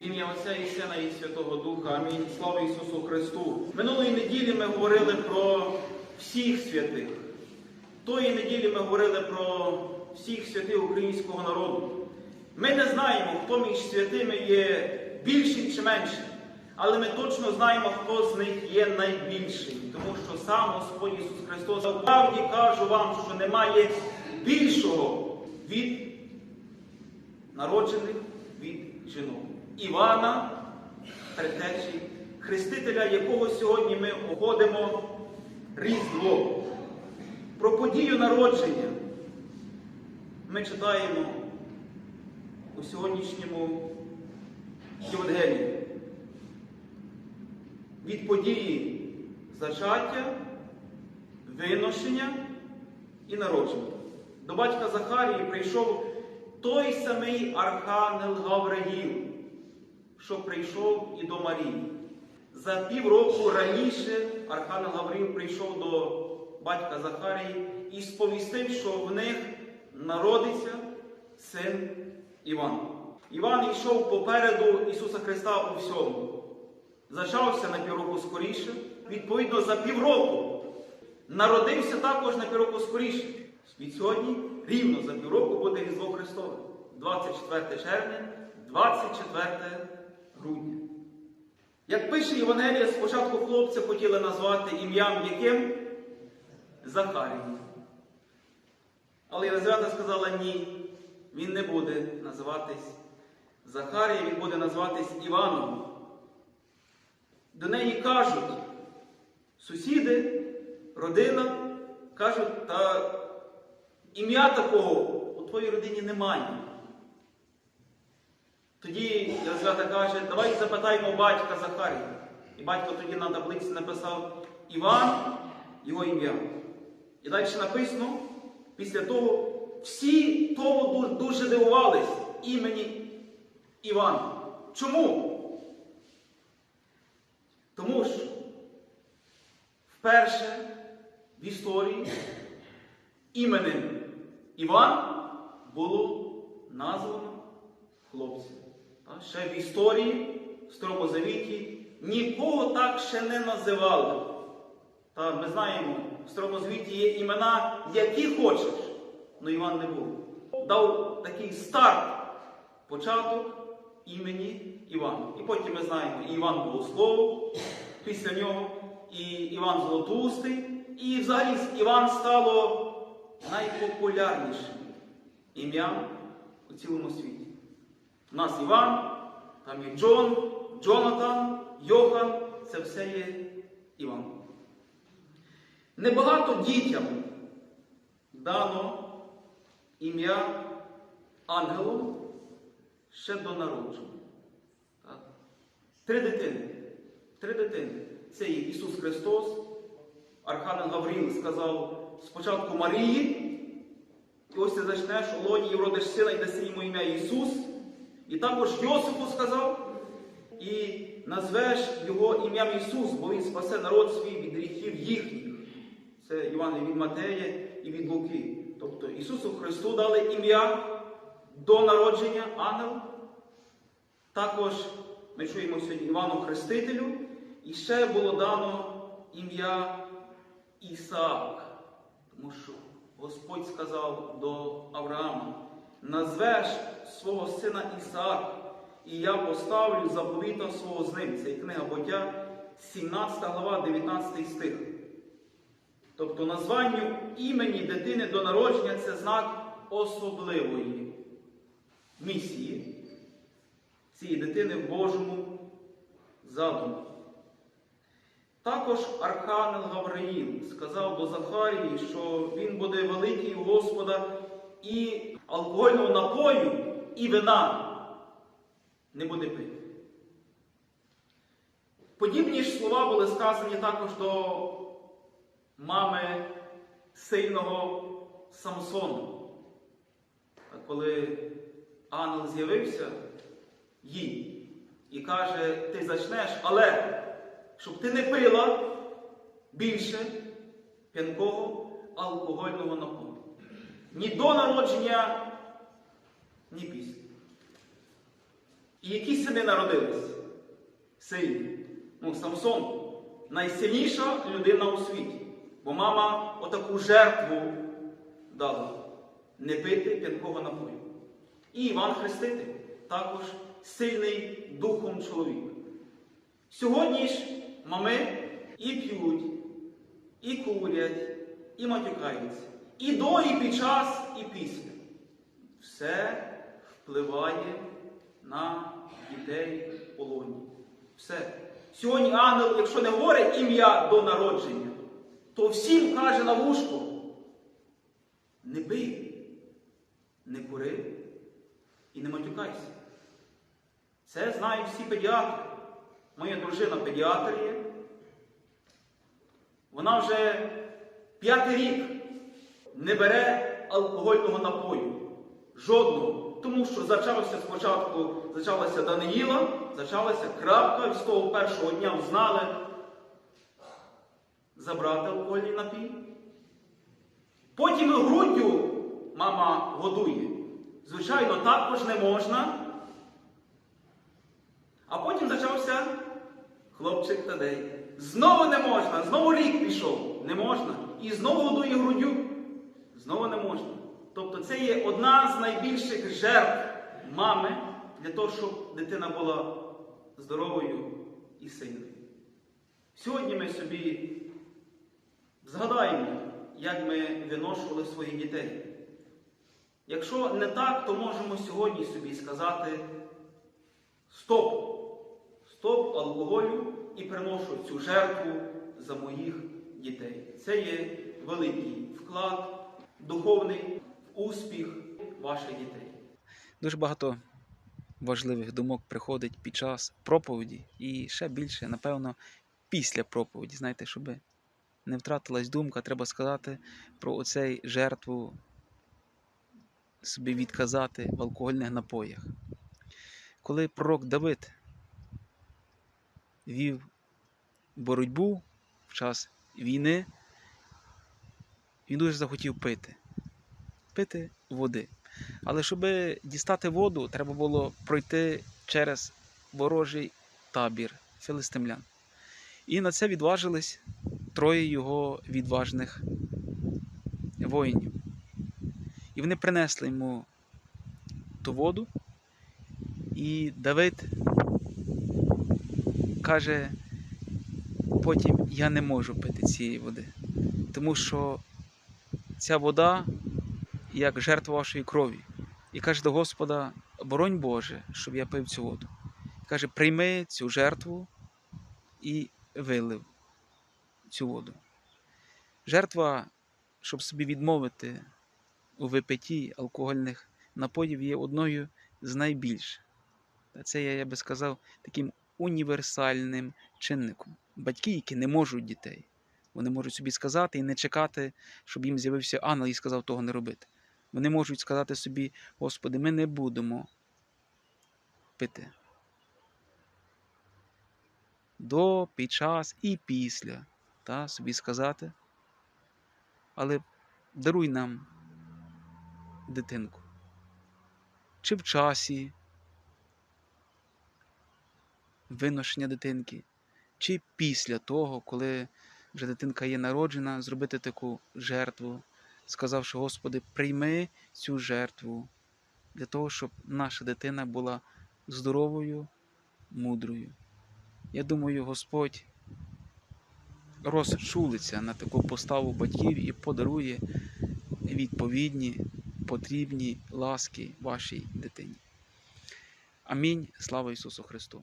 Ім'я Отця і Сина і Святого Духа. Амінь. Слава Ісусу Христу. Минулої неділі ми говорили про всіх святих. Тої неділі ми говорили про всіх святих українського народу. Ми не знаємо, хто між святими є більшим чи меншим, але ми точно знаємо, хто з них є найбільшим. Тому що сам Господь Ісус Христос правді кажу вам, що немає більшого від народжених від жінок. Івана, предтечі, хрестителя, якого сьогодні ми обходимо Різдво. Про подію народження ми читаємо у сьогоднішньому Євангелії. Від події зачаття, виношення і народження. До батька Захарії прийшов той самий Архангел Гавриїл, що прийшов і до Марії. За півроку раніше Архангел Гавриїл прийшов до батька Захарії і сповістив, що в них народиться син Іван. Іван йшов попереду Ісуса Христа у всьому. Зачався на півроку скоріше, відповідно, за півроку. Народився також на півроку скоріше. Від сьогодні рівно за півроку буде Різдво Христове. 24 червня, 24 грудня. Як пише Євангелія, спочатку хлопця хотіли назвати ім'ям яким? Захарій. Але Єлизавета сказала ні, він не буде називатись Захарія, він буде називатись Іваном. До неї кажуть сусіди, родина, кажуть, та ім'я такого у твоїй родині немає. Тоді Єлизавета каже, давай запитаємо батька Захарія. І батько тоді на таблиці написав Іван, його ім'я. І далі написано, після того всі тому дуже дивувались імені Івана. Чому? Тому що вперше в історії іменем Іван було названо хлопця. Ще в історії, в Старому нікого так ще не називали. Та ми знаємо, в Старому є імена, які хочеш, але Іван не був. Дав такий старт, початок імені Івана. І потім ми знаємо і Іван Богослов, після нього, і Іван Золотоустий, і взагалі Іван стало найпопулярнішим ім'ям у цілому світі. У нас Іван, там є Джон, Джонатан, Йохан, це все є Іван. Небагато дітям дано ім'я ангелом ще до народження. Три дитини. Три дитини. Це є Ісус Христос. Архангел Гавріл сказав спочатку Марії, і ось ти зачнеш у лоні і вродиш сина, і даси йому ім'я Ісус. І також Йосифу сказав, і назвеш його ім'ям Ісус, бо Він спасе народ свій від гріхів їхніх. Це Іван від Матея і від Луки. Тобто Ісусу Христу дали ім'я до народження ангел. Також ми чуємо сьогодні Івану Хрестителю, і ще було дано ім'я Ісаак. Тому що Господь сказав до Авраама: назвеш свого сина Ісаак, і я поставлю заповіта свого з ним. Це книга Буття, 17 глава, 19 стих. Тобто названню імені дитини до народження це знак особливої місії цієї дитини в Божому задумі. Також Архангел Гавриїл сказав до Захарії, що він буде великий у Господа і алкогольного напою, і вина не буде пити. Подібні ж слова були сказані також до мами сильного Самсону. Коли ангел з'явився їй і каже, ти зачнеш, але щоб ти не пила більше п'янкого алкогольного напою. Ні до народження, ні після. І які сини народились? Сильні. Ну, Самсон найсильніша людина у світі. Бо мама отаку жертву дала не пити п'янкого напою. І Іван Хреститель також сильний духом чоловік. Сьогодні ж мами і п'ють, і курять, і матюкаються. І до, і під час, і після. Все впливає на дітей полоні. Все. Сьогодні ангел, якщо не говорить ім'я до народження, то всім каже на вушко: не бий, не кури і не матюкайся. Це знають всі педіатри. Моя дружина педіатр є. Вона вже п'ятий рік не бере алкогольного напою. Жодного. Тому що зачався спочатку, зачалася Даниїла, зачалася крапка, і з того першого дня знали забрати алкогольний напій. Потім і груддю мама годує. Звичайно, також не можна. А потім почався хлопчик Тадей. Знову не можна, знову рік пішов. Не можна. І знову годує груддю. Знову не можна. Тобто це є одна з найбільших жертв мами для того, щоб дитина була здоровою і сильною. Сьогодні ми собі згадаємо, як ми виношували своїх дітей. Якщо не так, то можемо сьогодні собі сказати стоп! Стоп алкоголю і приношу цю жертву за моїх дітей. Це є великий вклад, духовний успіх ваших дітей. Дуже багато важливих думок приходить під час проповіді і ще більше, напевно, після проповіді. Знаєте, щоб не втратилась думка, треба сказати про оцей жертву собі відказати в алкогольних напоях. Коли пророк Давид вів боротьбу в час війни, він дуже захотів пити. Пити води. Але щоб дістати воду, треба було пройти через ворожий табір філистимлян. І на це відважились троє його відважних воїнів. І вони принесли йому ту воду. І Давид каже, потім я не можу пити цієї води, тому що ця вода як жертва вашої крові. І каже до Господа, боронь Боже, щоб я пив цю воду. Каже, прийми цю жертву і вилив цю воду. Жертва, щоб собі відмовити у випитті алкогольних напоїв, є одною з найбільш. Та Це є, я би сказав, таким універсальним чинником. Батьки, які не можуть дітей, вони можуть собі сказати і не чекати, щоб їм з'явився ангел і сказав того не робити. Вони можуть сказати собі, Господи, ми не будемо пити. До, під час і після. Та, собі сказати. Але даруй нам дитинку. Чи в часі виношення дитинки, чи після того, коли вже дитинка є народжена, зробити таку жертву сказавши, Господи, прийми цю жертву для того, щоб наша дитина була здоровою, мудрою. Я думаю, Господь розчулиться на таку поставу батьків і подарує відповідні потрібні ласки вашій дитині. Амінь. Слава Ісусу Христу!